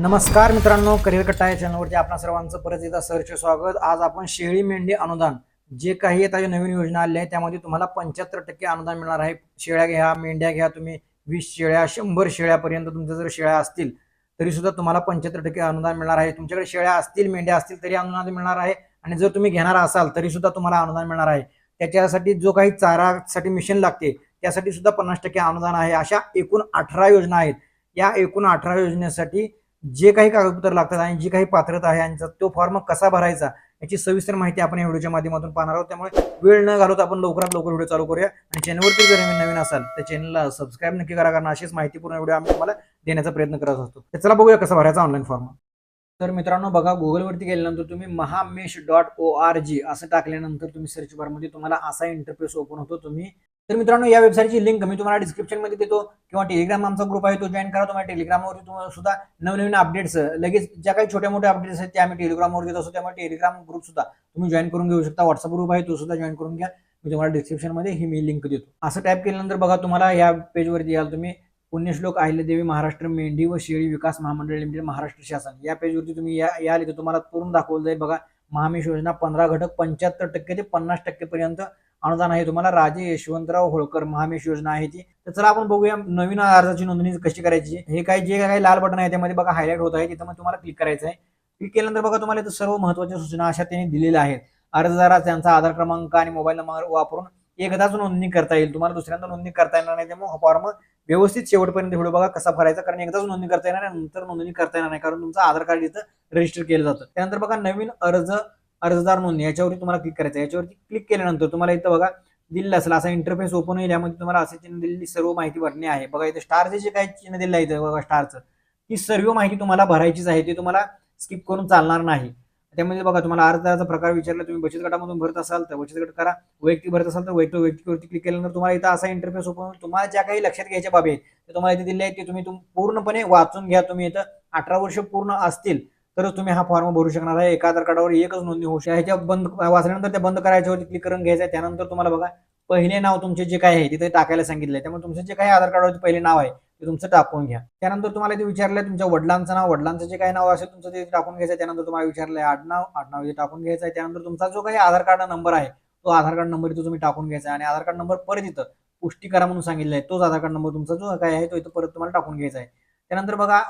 नमस्कार मित्रांनो करिअर कट्टा या चॅनलवरती आपणा सर्वांचं परत एकदा सरचे स्वागत. आज आपण शेळी मेंढी अनुदान जे काही आता नवीन योजना आल्या आहे त्यामध्ये तुम्हाला पंच्याहत्तर टक्के अनुदान मिळणार आहे. शेळ्या घ्या मेंढ्या घ्या तुम्ही वीस शेळ्या शंभर शेळ्यापर्यंत तुमच्या जर शेळ्या असतील तरी सुद्धा तुम्हाला पंच्याहत्तर टक्के अनुदान मिळणार आहे. तुमच्याकडे शेळ्या असतील मेंढ्या असतील तरी अनुदान मिळणार आहे. आणि जर तुम्ही घेणार असाल तरी सुद्धा तुम्हाला अनुदान मिळणार आहे. त्याच्यासाठी जो काही चारासाठी मिशन लागते त्यासाठी सुद्धा पन्नास टक्के अनुदान आहे. अशा एकूण अठरा योजना आहेत. या एकूण अठरा योजनेसाठी जे काही कागदपत्र लागतात आणि जी काही पात्रता आहे आणि तो फॉर्म कसा भरायचा याची सविस्तर माहिती आपण या व्हिडिओच्या माध्यमातून पाहणार आहोत. त्यामुळे वेळ न घालवता आपण लवकरात लवकर व्हिडिओ चालू करूया. आणि चॅनलवरती जर नवीन नवीन असाल तर चॅनलला सबस्क्राईब नक्की करा कारण अशीच माहितीपूर्ण व्हिडिओ आम्ही तुम्हाला देण्याचा प्रयत्न करत असतो. तर चला बघूया कसा भरायचा ऑनलाईन फॉर्म तर मित्रांनो बघा गुगलवरती गेल्यानंतर तुम्ही Mahamesh dot O R G असं टाकल्यानंतर तुम्ही सर्च बारमध्ये तुम्हाला असा इंटरफेस ओपन होतो. तुम्ही तर मित्रांनो या वेबसाईटची लिंक मी तुम्हाला डिस्क्रिप्शनमध्ये देतो किंवा टेलिग्राम आमचा ग्रुप आहे तो जॉईन करा तुम्हाला टेलिग्रामवरती तुम्हाला सुद्धा नवनवीन अपडेट्स लगेच ज्या काही छोट्या मोठ्या अपडेट्स आहेत त्या आम्ही टेलिग्रामवर देत असतो. त्यामुळे टेलिग्राम ग्रुप सुद्धा तुम्ही जॉईन करून घेऊ शकता. व्हॉट्सअप ग्रुप आहे तो सुद्धा जॉईन करून घ्या. मी तुम्हाला डिस्क्रिप्शनमध्ये ही मी लिंक देतो. असं टाईप केल्यानंतर बघा तुम्हाला या पेजवरती याल तुम्ही पुण्यश्लोक अहिल्यादेवी महाराष्ट्र मेंढी व शेळी विकास महामंडळ लिमिटेड महाराष्ट्र शासन. या पेजवरती तुम्ही या याल इथं तुम्हाला पूर्ण दाखवलं जाईल. बघा महामेश योजना पंधरा घटक पंच्याहत्तर टक्के ते पन्नास टक्केपर्यंत अनुदान आहे. तुम्हाला राजे यशवंतराव होळकर महामेश योजना आहे ती. तर चला आपण बघूया नवीन अर्जाची नोंदणी कशी करायची. हे काही जे काही लाल बटन आहे त्यामध्ये बघा हायलाइट होत आहे. तिथं मग तुम्हाला क्लिक करायचं आहे. क्लिक केल्यानंतर बघा तुम्हाला इथं सर्व महत्त्वाच्या सूचना अशा त्यांनी दिलेल्या आहेत. अर्जदारास त्यांचा आधार क्रमांक आणि मोबाईल नंबर वापरून एकदाच नोंदणी करता येईल. तुम्हाला दुसऱ्यांदा नोंदणी करता येणार नाही त्यामुळे फॉर्म व्यवस्थित शेवटपर्यंत व्हिडिओ बघा कसा भरायचा. कारण एकदाच नोंदणी करता येणार नंतर नोंदणी करता येणार नाही. कारण तुमचं आधार कार्ड इथं रजिस्टर केलं जातं. त्यानंतर बघा नवीन अर्ज अर्जदार नोंदणी याच्यावरती तुम्हाला क्लिक करायचं याच्यावरती क्लिक केल्यानंतर तुम्हाला इथं बघा दिलेलं असेल असा इंटरफेस ओपन होईल. यामध्ये तुम्हाला असे चिन्ह दिलेली सर्व माहिती भरणे आहे. बघा इथे स्टारचे जे काही चिन्ह दिलं आहे इथं बघा स्टारचं ती सर्व माहिती तुम्हाला भरायचीच आहे. ती तुम्हाला स्किप करून चालणार नाही. त्यामध्ये बघा तुम्हाला अर्जदाराचा प्रकार विचारला तुम्ही बचत गटामधून भरत असाल तर बचत गट करा. वैयक्तिक भरत असाल तर वैयक्तिक वैयक्तिकवरती क्लिक केल्यानंतर तुम्हाला इथं असा इंटरफेस ओपन होईल तुम्हाला ज्या काही लक्षात घ्यायच्या बाबी आहेत ते तुम्हाला इथे दिले आहेत ते तुम्ही तुम- पूर्णपणे वाचून घ्या. तुम्ही इथं अठरा वर्ष पूर्ण असतील. तरच तुम्ही हा फॉर्म भरू शकणार आहे. एका आधार कार्डावर एकच नोंदणी होऊ शकते. ह्याच्या बंद वाचल्यानंतर त्या बंद करायच्यावरती क्लिक करून घ्यायचं आहे. त्यानंतर तुम्हाला बघा पहिले नाव तुमचे जे काय आहे तिथे टाकायला सांगितलंय. त्यामुळे तुमचं जे काही आधार कार्डावरती पहिले नाव आहे ते तुमचं टाकून घ्या. त्यानंतर तुम्हाला ते विचारलंय तुमच्या वडिलांचं नाव वडिलांचं जे काही नाव असेल तुमचं ते टाकून घ्यायचं आहे. त्यानंतर तुम्हाला विचारलंय आडनाव आडनाव जे टाकून घ्यायचं आहे. त्यानंतर तुमचा जो काही आधार कार्ड नंबर आहे तो आधार कार्ड नंबर इथं तुम्ही टाकून घ्यायचा आहे. आणि आधार कार्ड नंबर परत इथं पुष्टी करा म्हणून सांगितलं आहे तोच आधार कार्ड नंबर तुमचा जो काय आहे तो इथं परत तुम्हाला टाकून घ्यायचा आहे. त्यानंतर बघा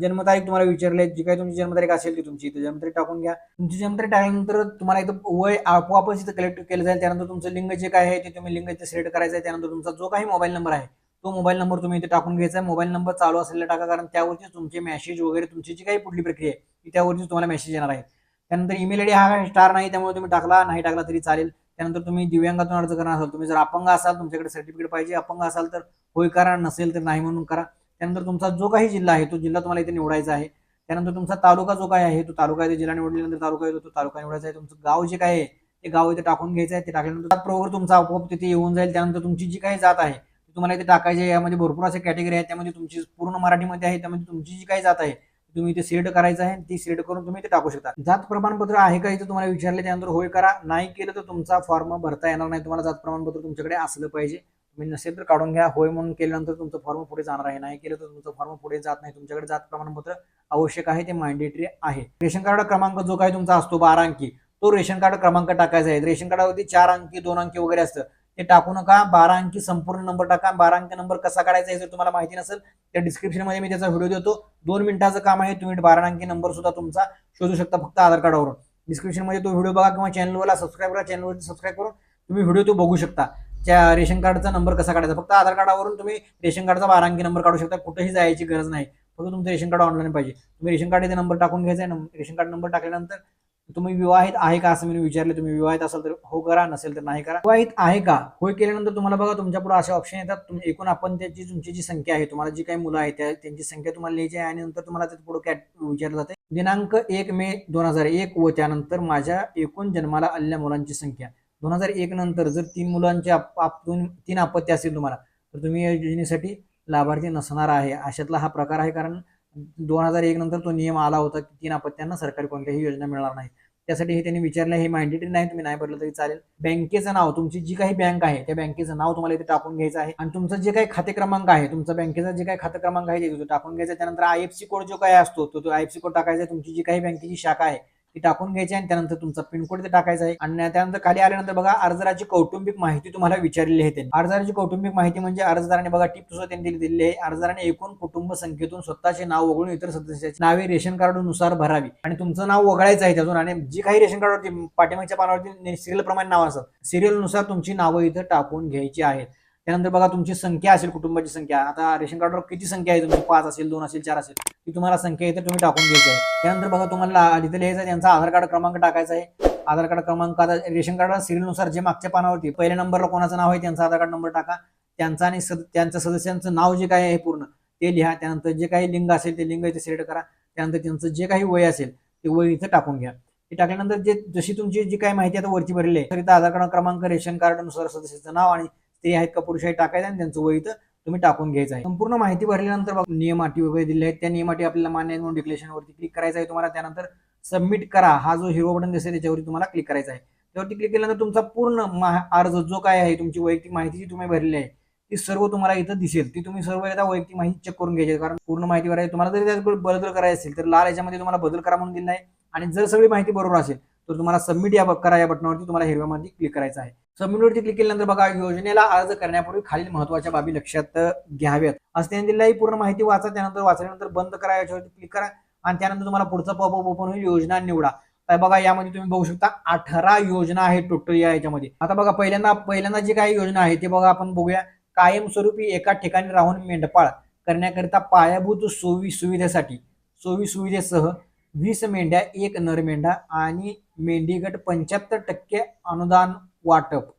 जन्मतारीख तुम्हाला विचारले जी काही तुमची जन्मतारीख असेल ती तुमची इथं जन्मतारीख टाकून घ्या. तुमची जन्मतारीख टाकल्यानंतर तुम्हाला इथं वय आपोआपच इथं कलेक्ट केलं जाईल. त्यानंतर तुमचं लिंग जे काय आहे ते तुम्ही लिंग इथे सिलेक्ट करायचं आहे. त्यानंतर तुमचा जो काही मोबाईल नंबर आहे तो मोबाईल नंबर तुम्ही इथे टाकून घ्यायचा आहे. मोबाईल नंबर चालू असलेला टाका कारण त्यावरती तुमचे मेसेज वगैरे तुमची जी काही पुढली प्रक्रिया आहे ती त्यावरती तुम्हाला मेसेज येणार आहे. त्यानंतर ईमेल आयडी हा स्टार नाही त्यामुळे तुम्ही टाकला नाही टाकला तरी चालेल. त्यानंतर तुम्ही दिव्यांगातून अर्ज करणार असाल तुम्ही जर अपंग असाल तुमच्याकडे सर्टिफिकेट पाहिजे अपंग असाल तर होय करा नसेल तर नाही म्हणून करा. त्यानंतर तुमचा जो काही जिल्हा आहे तो जिल्हा तुम्हाला इथे निवडायचा आहे. त्यानंतर तुमचा तालुका जो काय आहे तो तालुका इथे जिल्हा निवडल्यानंतर तालुका येतो तो तालुका निवडायचा आहे. तुमचं गाव जे काय आहे ते गाव इथे टाकून घ्यायचं आहे. ते टाकल्यानंतर बरोबर तुमचा आपोआप तिथे येऊन जाईल. त्यानंतर तुमची जी काही जात आहे ती तुम्हाला इथे टाकायची आहे. यामध्ये भरपूर असे कॅटेगरी आहे त्यामध्ये तुमची पूर्ण मराठीमध्ये आहे. त्यामध्ये तुमची जी काही जात आहे तुम्ही इथे सिलेक्ट करायचं आहे. ती सिलेक्ट करून तुम्ही इथे टाकू शकता. जात प्रमाणपत्र आहे का इथे तुम्हाला विचारले त्यानंतर होय करा. नाही केलं तर तुमचा फॉर्म भरता येणार नाही. तुम्हाला जात प्रमाणपत्र तुमच्याकडे असलं पाहिजे. तुम्ही नसेल तर काढून घ्या. होय म्हणून केल्यानंतर तुमचं फॉर्म पुढे जाणार आहे. नाही केलं तर तुमचं फॉर्म पुढे जात नाही. तुमच्याकडे जात प्रमाणपत्र आवश्यक आहे ते मॅन्डेटरी आहे. रेशन कार्ड क्रमांक जो काही तुमचा असतो बारा अंकी तो रेशन कार्ड क्रमांक टाकायचा आहे. रेशन कार्डावरती चार अंकी दोन अंकी वगैरे असतं. ते टाकू नका. बारा अंकी संपूर्ण नंबर टाका. बारा अंकी नंबर कसा काढायचा हे जर तुम्हाला माहिती नसेल त्या डिस्क्रिप्शनमध्ये मी त्याचा व्हिडिओ देतो. दोन मिनिटाचं काम आहे. तुम्ही बारा अंकी नंबर सुद्धा तुमचा शोधू शकता फक्त आधार कार्डावरून. डिस्क्रिप्शनमध्ये तो व्हिडिओ बघा किंवा चॅनलवरला सबस्क्राईब करा. चॅनलवरती सबस्क्राईब करून तुम्ही व्हिडिओ तो बघू शकता. त्या रेशन कार्डचा नंबर कसा काढायचा? फक्त आधार कार्डावरून तुम्ही रेशन कार्डचा बारा अंकी नंबर काढू शकता. कुठेही जायची गरज नाही. फक्त तुमचं रेशन कार्ड ऑनलाईन पाहिजे. तुम्ही रेशन कार्ड इथे नंबर टाकून घ्यायचा आहे रेशन कार्ड नंबर टाकल्यानंतर तुम्ही विवाहित आहे का असं मी विचारले. तुम्ही विवाहित असाल तर हो करा नसेल तर नाही करा. विवाहित आहे का? होय केल्यानंतर तुम्हाला बघा तुमच्यापुढे असे ऑप्शन येतात. तुम्ही एकूण आपण त्याची तुमची जी संख्या आहे. तुम्हाला जी काही मुलं आहेत त्या त्यांची संख्या तुम्हाला लिहायची आहे आणि नंतर तुम्हाला त्यात पुढे कॅट विचारलं जाते दिनांक एक मे दोन हजार एक व त्यानंतर माझ्या एकूण जन्माला आलेल्या मुलांची संख्या. दोन हजार एक नंतर जर तीन मुलांचे दोन तीन आपत्ती असतील तुम्हाला तर तुम्ही या योजनेसाठी लाभार्थी नसणार आहे. अशातला हा प्रकार आहे कारण दोन हजार एक नंतर तो नियम आला होता की तीन अपत्यांना सरकारी कोणत्याही योजना मिळणार नाही त्यासाठी हे त्यांनी विचारलं हे मॅन्डेटरी नाही तुम्ही नाही भरलं तरी चालेल. बँकेचं नाव तुमची जी काही बँक आहे त्या बँकेचं नाव तुम्हाला इथे टाकून घ्यायचं आहे. आणि तुमचं जे काही खाते क्रमांक आहे तुमचा बँकेचा जे काही खाते क्रमांक आहे ते टाकून घ्यायचा त्यानंतर आय एफ सी कोड जो काही असतो तो आय एफ सी कोड टाकायचा तुमची जी काही बँकेची शाखा आहे ती टाकून घ्यायची आणि त्यानंतर तुमचा पिनकोड ते टाकायचा आहे. आणि त्यानंतर खाली आल्यानंतर बघा अर्जदाराची कौटुंबिक माहिती तुम्हाला विचारलेली आहे त्यांनी. अर्जदाराची कौटुंबिक माहिती म्हणजे अर्जदाराने बघा टिप सुद्धा त्यांनी दिली- दिलेली आहे. अर्जदाराने एकूण कुटुंब संख्येतून स्वतःचे नाव वगळून इतर सदस्याची नावे रेशन कार्डनुसार भरावी. आणि तुमचं नाव वगळायचं आहे त्यातून आणि जी काही रेशन कार्डवरती पाठीमागच्या पानावरती सिरियल प्रमाणे नाव असतात सिरियलनुसार तुमची नावं इथं टाकून घ्यायची आहेत. त्यानंतर बघा तुमची संख्या असेल कुटुंबाची संख्या. आता रेशन कार्डवर किती संख्या आहे तुमची? पाच असेल दोन असेल चार असेल. ती तुम्हाला संख्या इथे तुम्ही टाकून घ्यायची आहे. त्यानंतर बघा तुम्हाला तिथे लिहायचं आहे, त्यांचा आधार कार्ड क्रमांक टाकायचा आहे. आधार कार्ड क्रमांक आता रेशन कार्ड सिरियलनुसार जे मागच्या पानावरती पहिल्या नंबरला कोणाचं नाव आहे त्यांचा आधार कार्ड नंबर टाका. त्यांचा आणि सद- त्यांच्या सदस्यांचं नाव जे काय आहे पूर्ण ते लिहा. त्यानंतर जे काही लिंग असेल ते लिंग इथे सिलेक्ट करा. त्यानंतर त्यांचं जे काही वय असेल ते वय इथे टाकून घ्या. ते टाकल्यानंतर जे जशी तुमची जी काही माहिती आता वरती भरली आहे तर इथं आधार कार्ड क्रमांक रेशन कार्डनुसार सदस्याचं नाव आणि स्त्री आहेत का पुरुष आहेत टाकायचं आणि त्यांचं वय इथं तुम्ही टाकून घ्यायचं आहे. संपूर्ण माहिती भरल्यानंतर बघा नियम अटी वगैरे दिले आहेत. त्या नियम अटी आपल्याला मान्य आहेत म्हणून डिक्लेरेशन वरती क्लिक करायचं आहे तुम्हाला. त्यानंतर सबमिट करा. हा जो हिरो बटन दिसेल त्याच्यावरती तुम्हाला क्लिक करायचा आहे. त्यावरती क्लिक केल्यानंतर तुमचा पूर्ण अर्ज जो काय आहे तुमची वैयक्तिक माहिती जी तुम्ही भरलेली आहे ती सर्व तुम्हाला इथं दिसेल. ती तुम्ही सर्व एकदा वैयक्तिक माहिती चेक करून घ्यायची कारण पूर्ण माहिती भरायची तुम्हाला जरी त्यात बदल करायचं असेल तर लाल याच्यामध्ये तुम्हाला बदल करा म्हणून दिला आहे. आणि जर सगळी माहिती बरोबर असेल तर तुम्हाला सबमिट या करा या बटनावरती तुम्हाला हिरव्यामध्ये क्लिक करायचं आहे. सबमिटवरती क्लिक केल्यानंतर बघा योजनेला अर्ज करण्यापूर्वी खालील महत्त्वाच्या बाबी लक्षात घ्याव्यात. असं त्यांनी दिलेलं पूर्ण माहिती वाचा त्यानंतर वाचल्यानंतर बंद करा याच्यावरती क्लिक करा आणि त्यानंतर तुम्हाला पुढचा पॉपअप ओपन होईल योजना निवडा. तर बघा यामध्ये तुम्ही बघू शकता अठरा योजना आहेत टोटल या याच्यामध्ये. आता बघा पहिल्यांदा पहिल्यांदा जी काही योजना आहे ते बघा आपण बघूया. कायमस्वरूपी एका ठिकाणी राहून मेंढपाळ करण्याकरिता पायाभूत सोयी सुविधेसाठी सोयी सुविधेसह वीस मेंढ्या एक नर मेंढा आणि मेंढीगट पंच्याहत्तर टक्के अनुदान वाटप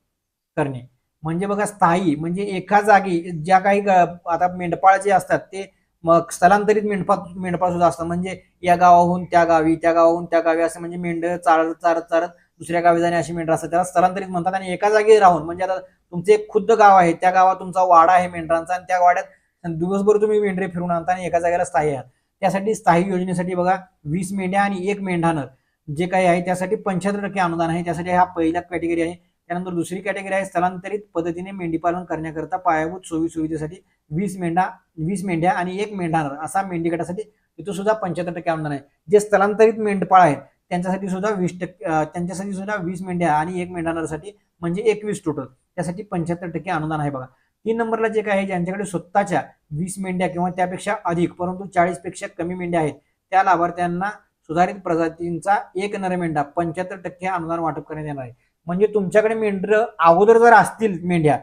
करणे. म्हणजे बघा स्थायी म्हणजे एका जागी ज्या काही ग- आता मेंढपाळ जे असतात ते मग स्थलांतरित मेंढपा मेंढपाळ सुद्धा असतात. म्हणजे या गावाहून त्या गावी त्या गावाहून त्या गावी असं म्हणजे मेंढ चालत चालत चालत दुसऱ्या गावी जाणे अशी मेंढर असतात. त्याला स्थलांतरित म्हणतात आणि एका जागी राहून म्हणजे आता तुमचे एक खुद्द गाव आहे त्या गावात तुमचा वाडा आहे मेंढरांचा आणि त्या वाड्यात दिवसभर तुम्ही मेंढरे फिरून आणता आणि एका जागेला स्थायी आहात. त्यासाठी स्थायी योजनेसाठी बघा वीस मेंढ्या आणि एक मेंढानर. जे काही आहे त्यासाठी पंच्याहत्तर टक्के अनुदान आहे. त्यासाठी हा पहिला कॅटेगरी आहे. त्यानंतर दुसरी कॅटेगरी आहे स्थलांतरित पद्धतीने मेंढीपालन करण्याकरता पायाभूत सोयी सुविधेसाठी वीस मेंढा वीस मेंढ्या आणि एक मेंढानर असा मेंढी गटासाठी तिथं सुद्धा पंच्याहत्तर टक्के अनुदान आहे. जे स्थलांतरित मेंढपाळ आहेत त्यांच्यासाठी सुद्धा वीस टक्के त्यांच्यासाठी सुद्धा वीस मेंढ्या आणि एक मेंढानरसाठी म्हणजे एकवीस टोटल त्यासाठी पंच्याहत्तर टक्के अनुदान आहे बघा. तीन नंबरला जे काही आहे ज्यांच्याकडे स्वतःच्या वीस मेंढ्या किंवा त्यापेक्षा अधिक परंतु चाळीसपेक्षा कमी मेंढ्या आहेत त्या लाभार्थ्यांना सुधारित प्रजातींचा एक नर मेंढा पंच्याहत्तर टक्के अनुदान वाटप करण्यात येणार आहे. म्हणजे तुमच्याकडे मेंढर अगोदर जर असतील मेंढ्या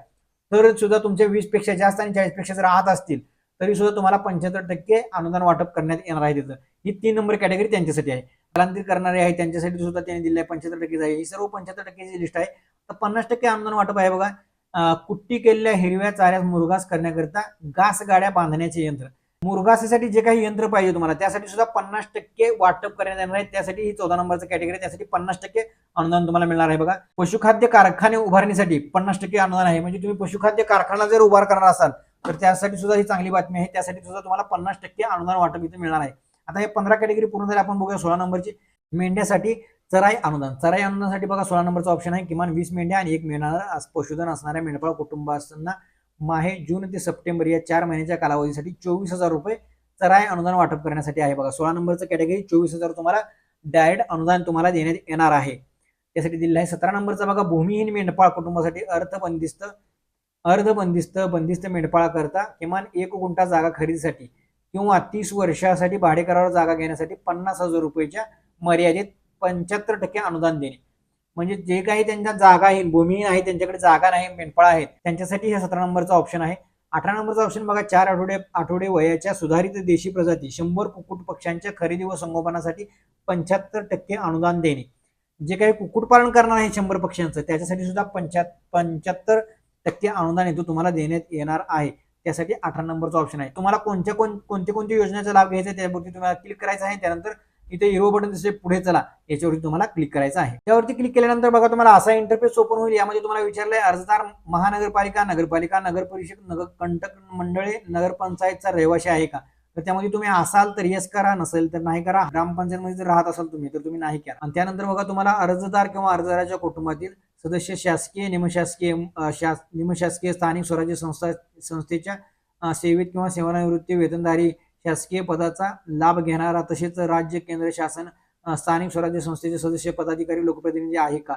तर सुद्धा तुमच्या वीसपेक्षा जास्त आणि चाळीसपेक्षा जर आहात असतील तरी सुद्धा तुम्हाला पंच्याहत्तर टक्के अनुदान वाटप करण्यात येणार आहे तिथं. ही तीन नंबर कॅटेगरी त्यांच्यासाठी आहे. स्थलांतरित करणारे आहे त्यांच्यासाठी सुद्धा त्यांनी दिले पंच्याहत्तर टक्के आहे ही सर्व पंच्याहत्तर टक्केची लिस्ट आहे. तर पन्नास टक्के अनुदान वाटप आहे बघा. कुट्टी केलेल्या हिरव्या चाऱ्यास मुरघास करण्याकरिता घास गाड्या बांधण्याचे यंत्र. मुरघासासाठी जे काही यंत्र पाहिजे तुम्हाला त्यासाठी सुद्धा पन्नास टक्के वाटप करण्यात येणार आहे. त्यासाठी ही चौदा नंबरचं कॅटेगरी त्यासाठी पन्नास टक्के अनुदान तुम्हाला मिळणार आहे बघा. पशुखाद्य कारखाने उभारण्यासाठी पन्नास टक्के अनुदान आहे. म्हणजे तुम्ही पशुखाद्य कारखाना जर उभार करणार असाल तर त्यासाठी सुद्धा ही चांगली बातमी आहे. त्यासाठी सुद्धा तुम्हाला पन्नास टक्के अनुदान वाटप इथे मिळणार आहे. आता हे पंधरा कॅटेगरी पूर्ण झाले. आपण बघूया सोळा नंबरची. मेंढ्यासाठी चराई अनुदान. चराई अनुदानासाठी बघा सोळा नंबरचा ऑप्शन आहे. किमान वीस मेंढ्या आणि एक मेंढा पशुधन असणाऱ्या मेंढपाळ कुटुंबांना माहे जून ते सप्टेंबर या चार महिन्याच्या कालावधीसाठी चोवीस हजार रुपये चराई अनुदान वाटप करण्यासाठी आहे बघा. सोळा नंबरचं कॅटेगरी चोवीस हजार तुम्हाला डायरेक्ट अनुदान तुम्हाला देण्यात येणार आहे. त्यासाठी दिलेलं आहे सतरा नंबरचा बघा भूमिहीन मेंढपाळ कुटुंबासाठी अर्थबंदिस्त अर्धबंदिस्त बंदिस्त बंदिस्त करता किमान एक गुंठा जागा खरेदीसाठी किंवा तीस वर्षासाठी भाडेकरावर जागा घेण्यासाठी पन्नास हजार रुपयाच्या मर्यादेत पंच्याहत्तर टक्के अनुदान देणे. म्हणजे जे काही त्यांच्या जागा आहे भूमिहीन आहे त्यांच्याकडे जागा नाही मेंढपाळ आहेत त्यांच्यासाठी हे सतरा नंबरचा ऑप्शन आहे. अठरा नंबरचा ऑप्शन बघा चार आठवडे आठवडे वयाच्या सुधारित देशी प्रजाती शंभर कुक्कुट पक्ष्यांच्या खरेदी व संगोपनासाठी पंच्याहत्तर टक्के अनुदान देणे. जे काही कुक्कुटपालन करणार आहे शंभर पक्ष्यांचं त्याच्यासाठी सुद्धा पंच्याहत्तर पंच्याहत्तर टक्के अनुदान हेतू तुम्हाला देण्यात येणार आहे. त्यासाठी अठरा नंबरचा ऑप्शन आहे. तुम्हाला कोणत्या कोण कोणत्या कोणत्या योजनेचा लाभ घ्यायचा आहे त्यावरती तुम्हाला क्लिक करायचं आहे. त्यानंतर इथे हिरवं बटन दिसते पुढे चला. याच्यावरती तुम्हाला क्लिक करायचं आहे. त्यावरती क्लिक केल्यानंतर बघा तुम्हाला असा इंटरफेस ओपन होईल. यामध्ये तुम्हाला विचारलंय अर्जदार महानगरपालिका नगरपालिका नगर परिषद नगर कंटक मंडळे नगरपंचायतचा रहिवाशी आहे का? तर त्यामध्ये तुम्ही असाल तर येस करा नसेल तर नाही करा. ग्रामपंचायतमध्ये जर राहत असाल तुम्ही तर तुम्ही नाही करा. आणि त्यानंतर बघा तुम्हाला अर्जदार किंवा अर्जदाराच्या कुटुंबातील सदस्य शासकीय निमशासकीय शास निमशासकीय स्थानिक स्वराज्य संस्था संस्थेच्या सेवेत किंवा सेवानिवृत्ती वेतनधारी शासकीय पदाचा लाभ घेणारा तसेच राज्य केंद्र शासन स्थानिक स्वराज्य संस्थेचे सदस्य पदाधिकारी लोकप्रतिनिधी आहे का?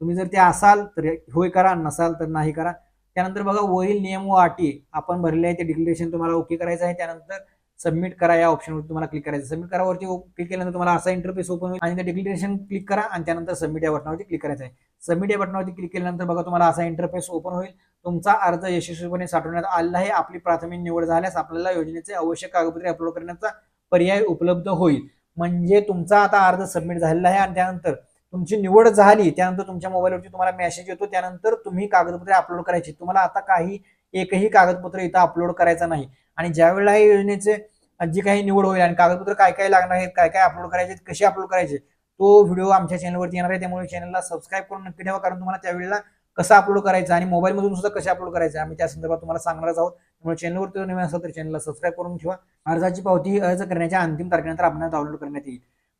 तुम्ही जर ते असाल तर होय करा नसाल तर नाही करा. त्यानंतर बघा वरील नियम व अटी आपण भरले आहे ते डिक्लेरेशन तुम्हाला ओके करायचं आहे. त्यानंतर सबमिट करा या ऑप्शनवर तुम्हाला क्लिक करायचं. सबमिट करावरती क्लिक केल्यानंतर तुम्हाला असा इंटरफेस ओपन होईल आणि ते डिक्लेरेशन क्लिक करा आणि त्यानंतर सबमिट या बटनावरती क्लिक करायचं आहे. सबमिट या बटनावरती क्लिक केल्यानंतर बघा तुम्हाला असा इंटरफेस ओपन होईल. तुमचा अर्ज यशस्वीपणे साठवण्यात आला आहे. आपली प्राथमिक निवड झाल्यास आपल्याला योजनेचे आवश्यक कागदपत्रे अपलोड करण्याचा पर्याय उपलब्ध होईल. म्हणजे तुमचा आता अर्ज सबमिट झालेला आहे आणि त्यानंतर तुमची निवड झाली त्यानंतर तुमच्या मोबाईलवरती तुम्हाला मेसेज येतो त्यानंतर तुम्ही कागदपत्रे अपलोड करायची. तुम्हाला आता काही एकही कागदपत्र इथं अपलोड करायचं नाही. आणि ज्या वेळेला हे योजनेचे जी काही निवड होईल आणि कागदपत्र काय काय लागणार आहेत काय काय अपलोड करायचे आहेत, कसे अपलोड करायचे तो व्हिडिओ आमच्या चॅनलवरती येणार आहे. त्यामुळे चॅनलला सबस्क्राईब करून नक्की ठेवा. कारण तुम्हाला त्यावेळेला कसं अपलोड करायचं आणि मोबाईलमधून सुद्धा कसे अपलोड करायचं आम्ही त्या संदर्भात तुम्हाला सांगणारच आहोत. त्यामुळे चॅनलवरती नवीन असेल तर चॅनलला सबस्क्राईब करून ठेवा. अर्जाची पावती अर्ज करण्याच्या अंतिम तारखेनंतर आपण डाउनलोड करण्यात येईल.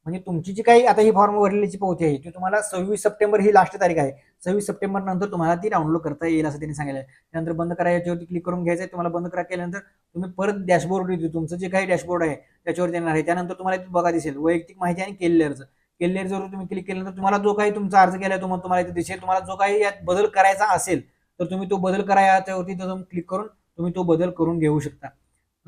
म्हणजे तुमची जी काही आता ही फॉर्म भरलेली पावती आहे ती तुम्हाला सव्वीस सप्टेंबर ही लास्ट तारीख आहे. सव्वीस सप्टेंबर नंतर तुम्हाला ती डाउनलोड करता येईल असं त्यांनी सांगितलं आहे त्यानंतर बंद करा याच्यावरती क्लिक करून घ्यायचं आहे तुम्हाला बंद करा केल्यानंतर तुम्ही परत डॅशबोर्ड येतो. तुमचं जे काही डॅशबोर्ड आहे त्याच्यावर येणार आहे. त्यानंतर तुम्हाला बघा दिसेल वैयक्तिक माहिती आणि केलेले अर्ज केलेले अर्जवर तुम्ही क्लिक केल्यानंतर तुम्हाला जो काही तुमचा अर्ज केला तुम्हाला तुम्हाला इथे दिसेल. तुम्हाला जो काही यात बदल करायचा असेल तर तुम्ही तो बदल करा याच्यावरती क्लिक करून तुम्ही तो बदल करून घेऊ शकता.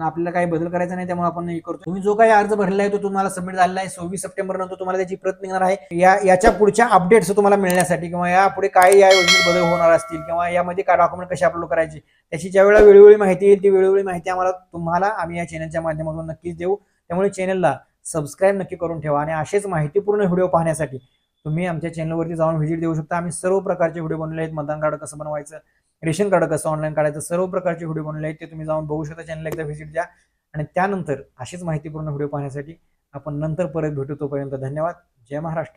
आपल्याला काही बदल करायचा नाही त्यामुळे आपण हे करतो तुम्ही जो काही अर्ज भरला आहे तो तुम्हाला सबमिट झालेला आहे. सव्वीस सप्टेंबर नंतर तुम्हाला त्याची प्रत निघणार आहे. या याच्या पुढच्या अपडेट्स तुम्हाला मिळण्यासाठी किंवा यापुढे काय या योजनेत बदल होणार असतील किंवा यामध्ये काय डॉक्युमेंट कसे अपलोड करायचे त्याची ज्या वेळेला वेळोवेळी माहिती येईल ती वेळोवेळी माहिती आम्हाला तुम्हाला आम्ही या चॅनलच्या माध्यमातून नक्कीच देऊ. त्यामुळे चॅनलला सबस्क्राईब नक्की करून ठेवा आणि असेच माहितीपूर्ण व्हिडिओ पाहण्यासाठी तुम्ही आमच्या चॅनलवरती जाऊन व्हिजिट देऊ शकता. आम्ही सर्व प्रकारचे व्हिडिओ बनवले आहेत. मतदान कार्ड कसं बनवायचं रेशन कार्ड कसं ऑनलाईन काढायचं सर्व प्रकारचे व्हिडिओ बनवले आहेत ते तुम्ही जाऊन बघू शकता चॅनलला एकदा व्हिजिट द्या आणि त्यानंतर अशीच माहितीपूर्ण व्हिडिओ पाहण्यासाठी आपण नंतर परत भेटू तोपर्यंत धन्यवाद. जय महाराष्ट्र.